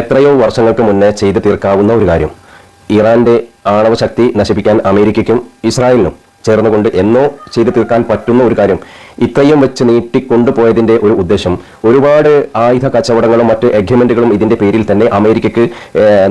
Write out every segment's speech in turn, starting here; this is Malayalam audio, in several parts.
എത്രയോ വർഷങ്ങൾക്ക് മുന്നേ ചെയ്തു തീർക്കാവുന്ന ഒരു കാര്യം. ഇറാന്റെ ആണവ ശക്തി നശിപ്പിക്കാൻ അമേരിക്കയ്ക്കും ഇസ്രായേലിനും ചേർന്നുകൊണ്ട് എന്നോ ചെയ്തു തീർക്കാൻ പറ്റുന്ന ഒരു കാര്യം. ഇത്രയും വെച്ച് നീട്ടിക്കൊണ്ടുപോയതിന്റെ ഒരു ഉദ്ദേശം. ഒരുപാട് ആയുധ കച്ചവടങ്ങളും മറ്റ് എഗ്രിമെന്റുകളും ഇതിന്റെ പേരിൽ തന്നെ അമേരിക്കയ്ക്ക്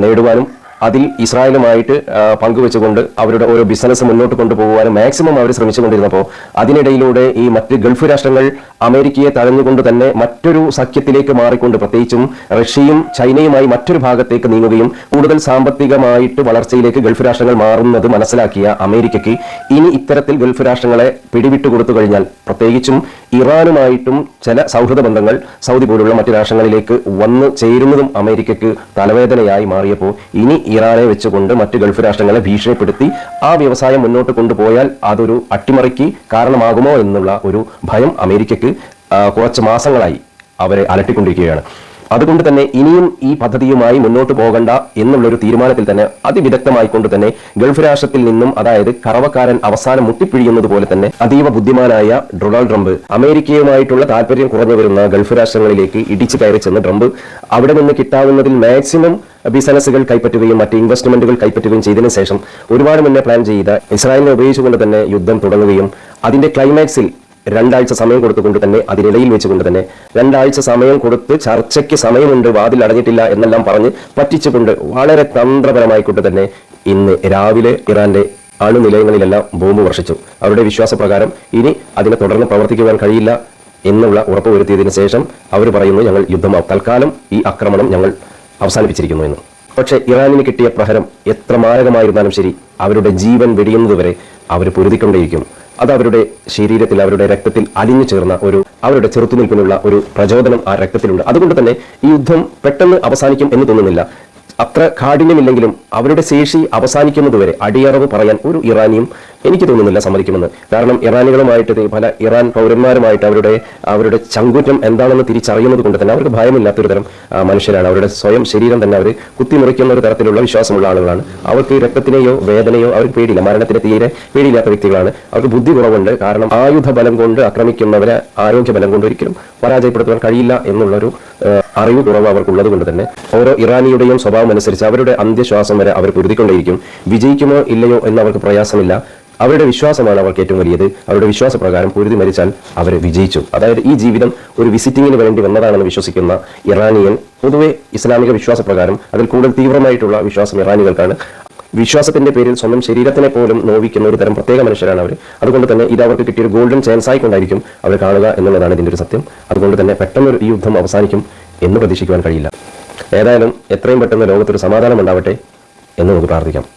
നേടുവാനും അതിൽ ഇസ്രായേലുമായിട്ട് പങ്കുവെച്ചുകൊണ്ട് അവരുടെ ഓരോ ബിസിനസ് മുന്നോട്ട് കൊണ്ടുപോകുവാനും മാക്സിമം അവർ ശ്രമിച്ചുകൊണ്ടിരുന്നപ്പോൾ അതിനിടയിലൂടെ ഈ മറ്റ് ഗൾഫ് രാഷ്ട്രങ്ങൾ അമേരിക്കയെ തഴഞ്ഞുകൊണ്ട് തന്നെ മറ്റൊരു സഖ്യത്തിലേക്ക് മാറിക്കൊണ്ട് പ്രത്യേകിച്ചും റഷ്യയും ചൈനയുമായി മറ്റൊരു ഭാഗത്തേക്ക് നീങ്ങുകയും കൂടുതൽ സാമ്പത്തികമായിട്ട് വളർച്ചയിലേക്ക് ഗൾഫ് രാഷ്ട്രങ്ങൾ മാറുന്നത് മനസ്സിലാക്കിയ അമേരിക്കയ്ക്ക് ഇനി ഇത്തരത്തിൽ ഗൾഫ് രാഷ്ട്രങ്ങളെ പിടിവിട്ടു കൊടുത്തു കഴിഞ്ഞാൽ പ്രത്യേകിച്ചും ഇറാനുമായിട്ടും ചില സൗഹൃദ ബന്ധങ്ങൾ സൗദി പോലുള്ള മറ്റു രാഷ്ട്രങ്ങളിലേക്ക് വന്ന് ചേരുന്നതും അമേരിക്കയ്ക്ക് തലവേദനയായി മാറിയപ്പോൾ ഇനി ഇറാനെ വെച്ചുകൊണ്ട് മറ്റ് ഗൾഫ് രാഷ്ട്രങ്ങളെ ഭീഷണിപ്പെടുത്തി ആ വ്യവസായം മുന്നോട്ട് കൊണ്ടുപോയാൽ അതൊരു അട്ടിമറിക്ക് കാരണമാകുമോ എന്നുള്ള ഒരു ഭയം അമേരിക്കയ്ക്ക് കുറച്ച് മാസങ്ങളായി അവരെ അലട്ടിക്കൊണ്ടിരിക്കുകയാണ്. അതുകൊണ്ട് തന്നെ ഇനിയും ഈ പദ്ധതിയുമായി മുന്നോട്ട് പോകണ്ട എന്നുള്ളൊരു തീരുമാനത്തിൽ തന്നെ അതിവിദഗ്ധമായിക്കൊണ്ട് തന്നെ ഗൾഫ് രാഷ്ട്രത്തിൽ നിന്നും അതായത് കറവക്കാരൻ അവസാനം മുട്ടിപ്പിഴിയുന്നത് പോലെ തന്നെ അതീവ ബുദ്ധിമാനായ ഡൊണാൾഡ് ട്രംപ് അമേരിക്കയുമായിട്ടുള്ള താല്പര്യം കുറഞ്ഞു വരുന്ന ഗൾഫ് രാഷ്ട്രങ്ങളിലേക്ക് ഇടിച്ചു കയറി ചെന്ന് ട്രംപ് അവിടെ നിന്ന് കിട്ടാവുന്നതിൽ മാക്സിമം ബിസിനസ്സുകൾ കൈപ്പറ്റുകയും മറ്റ് ഇൻവെസ്റ്റ്മെന്റുകൾ കൈപ്പറ്റുകയും ചെയ്തതിനു ശേഷം ഒരുപാട് മുന്നേ പ്ലാൻ ചെയ്ത ഇസ്രായേലിനെ ഉപയോഗിച്ചുകൊണ്ട് തന്നെ യുദ്ധം തുടങ്ങുകയും അതിന്റെ ക്ലൈമാക്സിൽ രണ്ടാഴ്ച സമയം കൊടുത്തുകൊണ്ട് തന്നെ അതിനിടയിൽ വെച്ചുകൊണ്ട് തന്നെ രണ്ടാഴ്ച സമയം കൊടുത്ത് ചർച്ചയ്ക്ക് സമയമുണ്ട് വാതിൽ അടഞ്ഞിട്ടില്ല എന്നെല്ലാം പറഞ്ഞ് പറ്റിച്ചുകൊണ്ട് വളരെ തന്ത്രപരമായിക്കൊണ്ട് തന്നെ ഇന്ന് രാവിലെ ഇറാന്റെ അണുനിലയങ്ങളിലെല്ലാം ബോംബ് വർഷിച്ചു. അവരുടെ വിശ്വാസപ്രകാരം ഇനി അതിനെ തുടർന്ന് പ്രവർത്തിക്കുവാൻ കഴിയില്ല എന്നുള്ള ഉറപ്പ് വരുത്തിയതിനു ശേഷം അവർ പറയുന്നു ഞങ്ങൾ യുദ്ധം തൽക്കാലം ഈ ആക്രമണം ഞങ്ങൾ അവസാനിപ്പിച്ചിരിക്കുന്നു എന്ന്. പക്ഷേ ഇറാനിന് കിട്ടിയ പ്രഹരം എത്ര മാരകമായിരുന്നാലും ശരി അവരുടെ ജീവൻ വെടിയുന്നതുവരെ അവർ പൊരുതിക്കൊണ്ടേയിരിക്കും. അത് അവരുടെ ശരീരത്തിൽ അവരുടെ രക്തത്തിൽ അലിഞ്ഞു ചേർന്ന ഒരു അവരുടെ ചെറുത്തുനിൽപ്പിനുള്ള ഒരു പ്രചോദനം ആ രക്തത്തിലുണ്ട്. അതുകൊണ്ട് തന്നെ ഈ യുദ്ധം പെട്ടെന്ന് അവസാനിക്കും എന്ന് തോന്നുന്നില്ല. അത്ര കാഠിന്യമില്ലെങ്കിലും അവരുടെ ശേഷി അവസാനിക്കുന്നതുവരെ അടിയറവ് പറയാൻ ഒരു ഇറാനിയും എനിക്ക് തോന്നുന്നില്ല സമ്മതിക്കുമെന്ന്. കാരണം ഇറാനികളുമായിട്ട് പല ഇറാൻ പൗരന്മാരുമായിട്ട് അവരുടെ അവരുടെ ചങ്കുറ്റം എന്താണെന്ന് തിരിച്ചറിയുന്നത് കൊണ്ട് തന്നെ അവർക്ക് ഭയമില്ലാത്തൊരു തരം മനുഷ്യരാണ്. അവരുടെ സ്വയം ശരീരം തന്നെ അവർ കുത്തിമുറിക്കുന്ന ഒരു തരത്തിലുള്ള വിശ്വാസമുള്ള ആളുകളാണ്. അവർക്ക് രക്തത്തിനെയോ വേദനയോ അവർക്ക് പേടിയില്ല. മരണത്തിന് തീരെ പേടിയില്ലാത്ത വ്യക്തികളാണ്. അവർക്ക് ബുദ്ധി കുറവുണ്ട്. കാരണം ആയുധ ബലം കൊണ്ട് ആക്രമിക്കുന്നവരെ ആരോഗ്യ ബലം കൊണ്ട് ഒരിക്കലും പരാജയപ്പെടുത്തുവാൻ കഴിയില്ല എന്നുള്ളൊരു അറിവ് കുറവ് അവർക്കുള്ളത് കൊണ്ട് തന്നെ ഓരോ ഇറാനിയുടെയും സ്വഭാവം അനുസരിച്ച് അവരുടെ അന്ത്യശ്വാസം വരെ അവർ പൊരുതിക്കൊണ്ടേയിരിക്കും വിജയിക്കുമോ ഇല്ലയോ എന്ന് അവർക്ക് പ്രയാസമില്ല. അവരുടെ വിശ്വാസമാണ് അവർക്ക് ഏറ്റവും വലിയത്. അവരുടെ വിശ്വാസപ്രകാരം പൊരുതി മരിച്ചാൽ അവർ വിജയിച്ചു. അതായത് ഈ ജീവിതം ഒരു വിസിറ്റിങ്ങിന് വേണ്ടി വന്നതാണെന്ന് വിശ്വസിക്കുന്ന ഇറാനിയൻ പൊതുവെ ഇസ്ലാമിക വിശ്വാസപ്രകാരം അതിൽ കൂടുതൽ തീവ്രമായിട്ടുള്ള വിശ്വാസം ഇറാനികൾക്കാണ്. വിശ്വാസത്തിന്റെ പേരിൽ സ്വന്തം ശരീരത്തിനെ പോലും നോവിക്കുന്ന ഒരു തരം പ്രത്യേക മനുഷ്യരാണ് അവർ അതുകൊണ്ട് തന്നെ ഇത് അവർക്ക് കിട്ടിയ ഒരു ഗോൾഡൻ ചാൻസ് ആയിക്കൊണ്ടായിരിക്കും അവർ കാണുക എന്നുള്ളതാണ് ഇതിന്റെ ഒരു സത്യം. അതുകൊണ്ട് തന്നെ പെട്ടെന്നൊരു ഈ യുദ്ധം അവസാനിക്കും എന്ന് പ്രതീക്ഷിക്കുവാൻ കഴിയില്ല. ഏതായാലും എത്രയും പെട്ടെന്ന് ലോകത്തൊരു സമാധാനം ഉണ്ടാവട്ടെ എന്ന് നമുക്ക് പ്രാർത്ഥിക്കാം.